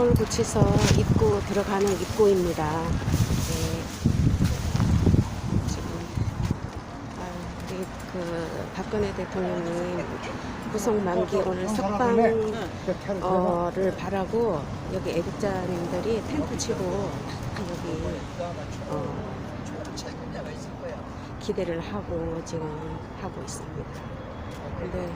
서울구치소 입구 들어가는 입구입니다. 네. 지금 아, 우리 그 박근혜 대통령님 구속 만기 오늘 석방어를 바라고 여기 애국자님들이 텐트 치고 다 여기 어, 기대를 하고 지금 하고 있습니다. 근데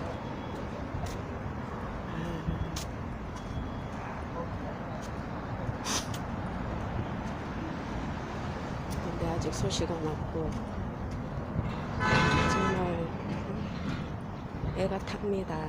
근데 아직 소식은 없고 정말 애가 탑니다.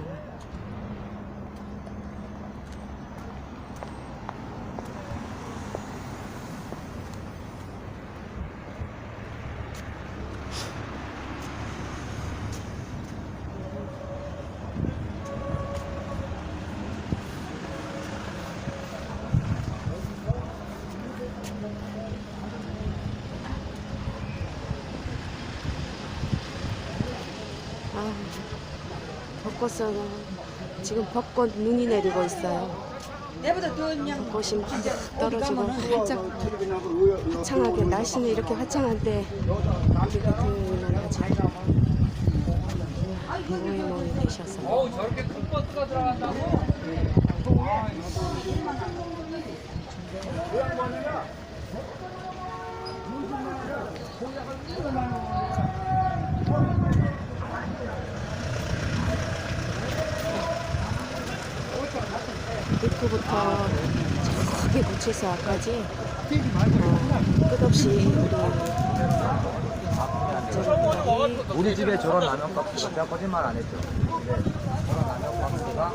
아, 벚꽃은 지금 벚꽃 눈이 내리고 있어요. 벚꽃이 막 떨어지고 활짝 화창하게 날씨는 이렇게 화창할 때 우리 대통령님은 아직 모이모이 계셔서 저렇게 큰 버스가 들어간다고? 입구부터 저기 구치소 앞까지 어, 끝없이 우리 우리 집에 저런 라면 박스가 제가 거짓말 안 했죠. 네. 저런 라면 박스가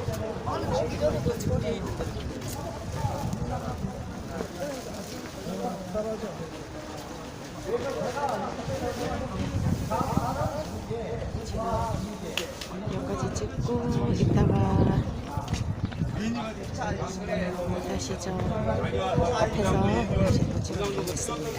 여기까지 찍고 이따가 다시 저 앞에서 다시 또 찍어보겠습니다.